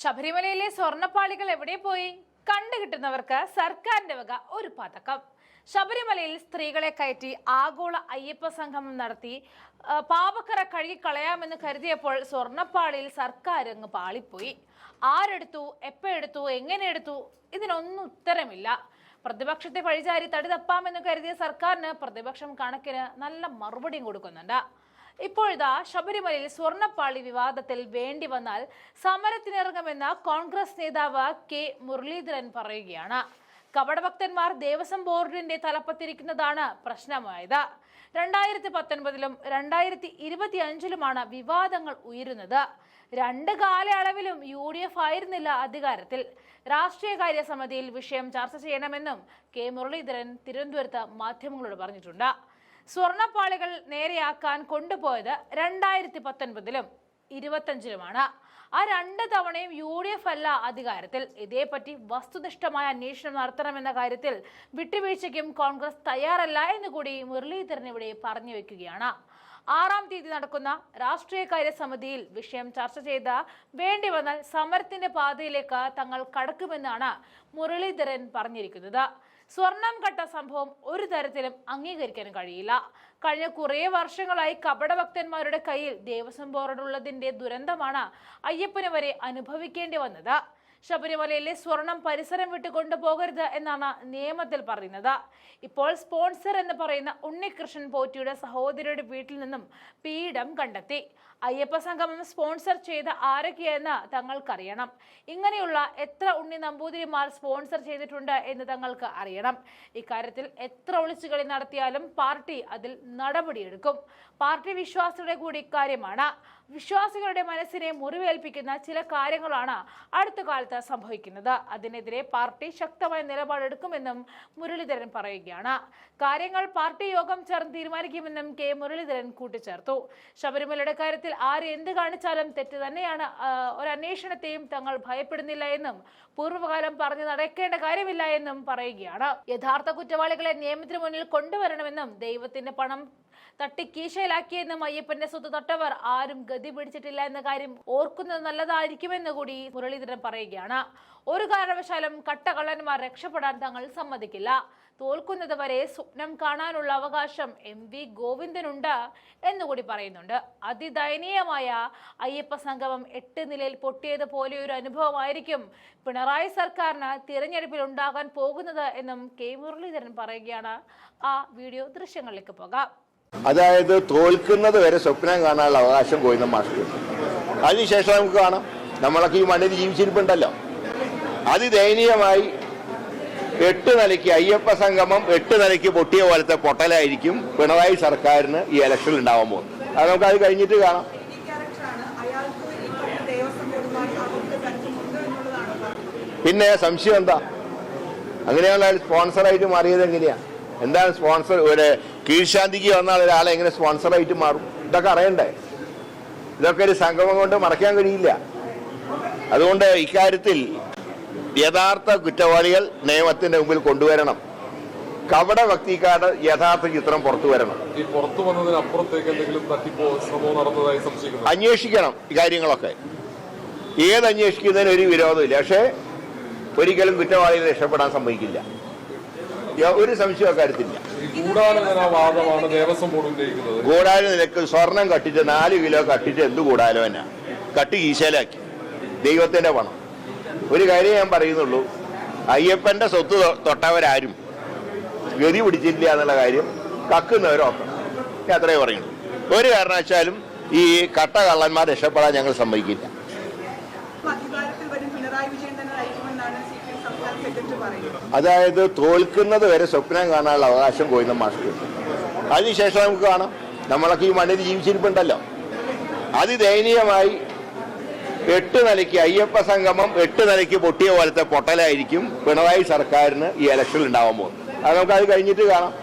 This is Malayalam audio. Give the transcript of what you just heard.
ശബരിമലയിലെ സ്വർണപ്പാളികൾ എവിടെ പോയി? കണ്ടുകിട്ടുന്നവർക്ക് സർക്കാരിന്റെ വക ഒരു പതക്കം. ശബരിമലയിൽ സ്ത്രീകളെ കയറ്റി ആഗോള അയ്യപ്പ സംഗമം നടത്തി പാപക്കറ കഴുകിക്കളയാമെന്ന് കരുതിയപ്പോൾ സ്വർണപ്പാളിയിൽ സർക്കാർ അങ്ങ് പാളിപ്പോയി. ആരെടുത്തു? എപ്പോ എടുത്തു? എങ്ങനെ എടുത്തു? ഇതിനൊന്നും ഉത്തരമില്ല. പ്രതിപക്ഷത്തെ പഴിചാരി തടി തപ്പാമെന്ന് കരുതിയ സർക്കാരിന് പ്രതിപക്ഷം കണക്കിന് നല്ല മറുപടിയും കൊടുക്കുന്നുണ്ട്. ഇപ്പോഴിതാ ശബരിമലയിൽ സ്വർണപ്പാളി വിവാദത്തിൽ വേണ്ടി വന്നാൽ സമരത്തിനിറങ്ങുമെന്ന് കോൺഗ്രസ് നേതാവ് കെ മുരളീധരൻ പറയുകയാണ്. കപടഭക്തന്മാർ ദേവസ്വം ബോർഡിന്റെ തലപ്പത്തിരിക്കുന്നതാണ് പ്രശ്നമായത്. രണ്ടായിരത്തി പത്തൊൻപതിലും രണ്ടായിരത്തി ഇരുപത്തി അഞ്ചിലുമാണ് വിവാദങ്ങൾ ഉയരുന്നത്. രണ്ട് കാലയളവിലും യു ഡി എഫ് ആയിരുന്നില്ല അധികാരത്തിൽ. രാഷ്ട്രീയകാര്യ സമിതിയിൽ വിഷയം ചർച്ച ചെയ്യണമെന്നും കെ മുരളീധരൻ തിരുവനന്തപുരത്ത് മാധ്യമങ്ങളോട് പറഞ്ഞിട്ടുണ്ട്. സ്വർണപ്പാളികൾ നേരെയാക്കാൻ കൊണ്ടുപോയത് രണ്ടായിരത്തി പത്തൊൻപതിലും ഇരുപത്തഞ്ചിലുമാണ്. ആ രണ്ട് തവണയും യു ഡി എഫ് അല്ല അധികാരത്തിൽ. ഇതേപ്പറ്റി വസ്തുനിഷ്ഠമായ അന്വേഷണം നടത്തണമെന്ന കാര്യത്തിൽ വിട്ടുവീഴ്ചയ്ക്കും കോൺഗ്രസ് തയ്യാറല്ല എന്ന് കൂടി മുരളീധരൻ ഇവിടെ പറഞ്ഞു വെക്കുകയാണ്. ആറാം തീയതി നടക്കുന്ന രാഷ്ട്രീയകാര്യ സമിതിയിൽ വിഷയം ചർച്ച ചെയ്ത വേണ്ടി വന്നാൽ സമരത്തിന്റെ പാതയിലേക്ക് തങ്ങൾ കടക്കുമെന്നാണ് മുരളീധരൻ പറഞ്ഞിരിക്കുന്നത്. സ്വർണം കട്ട സംഭവം ഒരു തരത്തിലും അംഗീകരിക്കാൻ കഴിയില്ല. കഴിഞ്ഞ കുറേ വർഷങ്ങളായി കപടഭക്തന്മാരുടെ കയ്യിൽ ദേവസ്വം ബോർഡുള്ളതിന്റെ ദുരന്തമാണ് അയ്യപ്പന് വരെ അനുഭവിക്കേണ്ടി വന്നത്. ശബരിമലയിലെ സ്വർണം പരിസരം വിട്ട് കൊണ്ടുപോകരുത് എന്നാണ് നിയമത്തിൽ പറയുന്നത്. ഇപ്പോൾ സ്പോൺസർ എന്ന് പറയുന്ന ഉണ്ണികൃഷ്ണൻ പോറ്റിയുടെ സഹോദരിയുടെ വീട്ടിൽ നിന്നും പീഠം കണ്ടെത്തി. അയ്യപ്പ സംഗമം സ്പോൺസർ ചെയ്ത ആരൊക്കെയെന്ന് തങ്ങൾക്കറിയണം. ഇങ്ങനെയുള്ള എത്ര ഉണ്ണി നമ്പൂതിരിമാർ സ്പോൺസർ ചെയ്തിട്ടുണ്ട് എന്ന് തങ്ങൾക്ക് അറിയണം. ഇക്കാര്യത്തിൽ എത്ര ഒളിച്ചുകളി നടത്തിയാലും പാർട്ടി അതിൽ നടപടിയെടുക്കും. പാർട്ടി വിശ്വാസികളുടെ കൂടി കാര്യമാണ്. വിശ്വാസികളുടെ മനസ്സിനെ മുറിവേൽപ്പിക്കുന്ന ചില കാര്യങ്ങളാണ് അടുത്ത കാലത്ത് സംഭവിക്കുന്നത്. അതിനെതിരെ പാർട്ടി ശക്തമായ നിലപാടെടുക്കുമെന്നും മുരളീധരൻ പറയുകയാണ്. കാര്യങ്ങൾ പാർട്ടി യോഗം ചേർന്ന് തീരുമാനിക്കുമെന്നും കെ മുരളീധരൻ കൂട്ടിച്ചേർത്തു. ശബരിമലയുടെ കാര്യത്തിൽ ആര് എന്ത് കാണിച്ചാലും തെറ്റ് തന്നെയാണ്. ഒരു അന്വേഷണത്തെയും തങ്ങൾ ഭയപ്പെടുന്നില്ല എന്നും പൂർവകാലം പറഞ്ഞു നടക്കേണ്ട കാര്യമില്ല എന്നും പറയുകയാണ്. യഥാർത്ഥ കുറ്റവാളികളെ നിയമത്തിന് മുന്നിൽ കൊണ്ടുവരണമെന്നും ദൈവത്തിന്റെ പണം തട്ടിക്കീശയിലാക്കിയെന്നും അയ്യപ്പന്റെ സ്വത്ത് തൊട്ടവർ ആരും ഗതി പിടിച്ചിട്ടില്ല എന്ന കാര്യം ഓർക്കുന്നത് നല്ലതായിരിക്കുമെന്ന് കൂടി മുരളീധരൻ പറയുകയാണ്. ഒരു കാരണവശാലും കട്ടകള്ളന്മാർ രക്ഷപ്പെടാൻ തങ്ങൾ സമ്മതിക്കില്ല. തോൽക്കുന്നത് വരെ സ്വപ്നം കാണാനുള്ള അവകാശം എം വി ഗോവിന്ദനുണ്ട് എന്നുകൂടി പറയുന്നുണ്ട്. അതിദയനീയമായ അയ്യപ്പ സംഗമം എട്ട് നിലയിൽ പൊട്ടിയത് പോലെ ഒരു അനുഭവമായിരിക്കും പിണറായി സർക്കാരിന് തിരഞ്ഞെടുപ്പിൽ ഉണ്ടാകാൻ പോകുന്നത് എന്നും കെ മുരളീധരൻ പറയുകയാണ്. ആ വീഡിയോ ദൃശ്യങ്ങളിലേക്ക് പോകാം. അതായത് തോൽക്കുന്നത് വരെ സ്വപ്നം കാണാനുള്ള അവകാശം കോയിന്ന മാഷ്ക്ക് അതിനുശേഷം നമുക്ക് കാണാം. നമ്മളൊക്കെ ഈ മണ്ണിൽ ജീവിച്ചിരിപ്പുണ്ടല്ലോ. അതിദയനീയമായി എട്ട് നിലയ്ക്ക് അയ്യപ്പ സംഗമം എട്ട് നിലയ്ക്ക് പൊട്ടിയ പോലത്തെ പൊട്ടലായിരിക്കും പിണറായി സർക്കാരിന് ഈ ഇലക്ഷൻ ഉണ്ടാവാൻ പോകുന്നത്. അത് നമുക്ക് അത് കഴിഞ്ഞിട്ട് കാണാം. പിന്നെ സംശയം എന്താ? അങ്ങനെയുള്ള സ്പോൺസറായിട്ട് മാറിയത് എങ്ങനെയാ? എന്താണ് സ്പോൺസർ ഒരു കീഴ്ശാന്തിക്ക് വന്നാൽ ഒരാളെ എങ്ങനെ സ്പോൺസറായിട്ട് മാറും? ഇതൊക്കെ അറിയണ്ടേ? ഇതൊക്കെ ഒരു സംഗമം കൊണ്ട് മറക്കാൻ കഴിയില്ല. അതുകൊണ്ട് ഇക്കാര്യത്തിൽ യഥാർത്ഥ കുറ്റവാളികൾ നിയമത്തിന്റെ മുമ്പിൽ കൊണ്ടുവരണം. കവട വ്യക്തിക്കാരുടെ യഥാർത്ഥ ചിത്രം പുറത്തു വരണം. ഈ പുറത്തു വന്നതിനപ്പുറത്തേക്ക് എന്തെങ്കിലും തട്ടിപ്പോ ശ്രമമോ നടന്നതായി സംശയിക്കുന്നു. അന്വേഷിക്കണം ഈ കാര്യങ്ങളൊക്കെ. ഏത് അന്വേഷിക്കുന്നതിന് ഒരു വിരോധമില്ല. പക്ഷേ ഒരിക്കലും കുറ്റവാളികളെ രക്ഷപ്പെടാൻ സമ്മതിക്കില്ല. ഒരു സംശയം അക്കാര്യത്തില്ല വാദമാണ് ദേവസ്വം നിരക്ക് സ്വർണം കട്ടിട്ട് നാല് കിലോ കട്ടിട്ട് എന്ത് കൂടാലോ തന്നെ കട്ടി ഈശലാക്കി ദൈവത്തിന്റെ പണം. ഒരു കാര്യം ഞാൻ പറയുന്നുള്ളൂ. അയ്യപ്പന്റെ സ്വത്ത് തൊട്ടവരാരും ഗതി പിടിച്ചില്ല എന്നുള്ള കാര്യം കക്കുന്നവരൊക്കെ. ഞാൻ അത്രേ പറയുള്ളൂ. ഒരു കാരണവശാലും ഈ കട്ട കള്ളന്മാർ രക്ഷപ്പെടാൻ ഞങ്ങൾ സമ്മതിക്കില്ല അധികാരത്തിൽ വരും പിണറായി വിജയൻ തന്നെ നയിക്കുമെന്നാണ് സി പി എം സംസ്ഥാന സെക്രട്ടറി പറയുന്നത് അതായത് തോൽക്കുന്നത് വരെ സ്വപ്നം കാണാനുള്ള അവകാശം കോയിന്ന മാഷ്ക്ക്. അതിനുശേഷം നമുക്ക് കാണാം. നമ്മളൊക്കെ ഈ മണ്ണിൽ ജീവിച്ചിരിപ്പുണ്ടല്ലോ. അതിദയനീയമായി എട്ട് നിലയ്ക്ക് അയ്യപ്പ സംഗമം എട്ട് നിലയ്ക്ക് പൊട്ടിയ പോലത്തെ പൊട്ടലായിരിക്കും പിണറായി സർക്കാരിന് ഈ ഇലക്ഷനിൽ ഉണ്ടാവാൻ പോകുന്നത്. അത് നമുക്ക് അത് കഴിഞ്ഞിട്ട് കാണാം.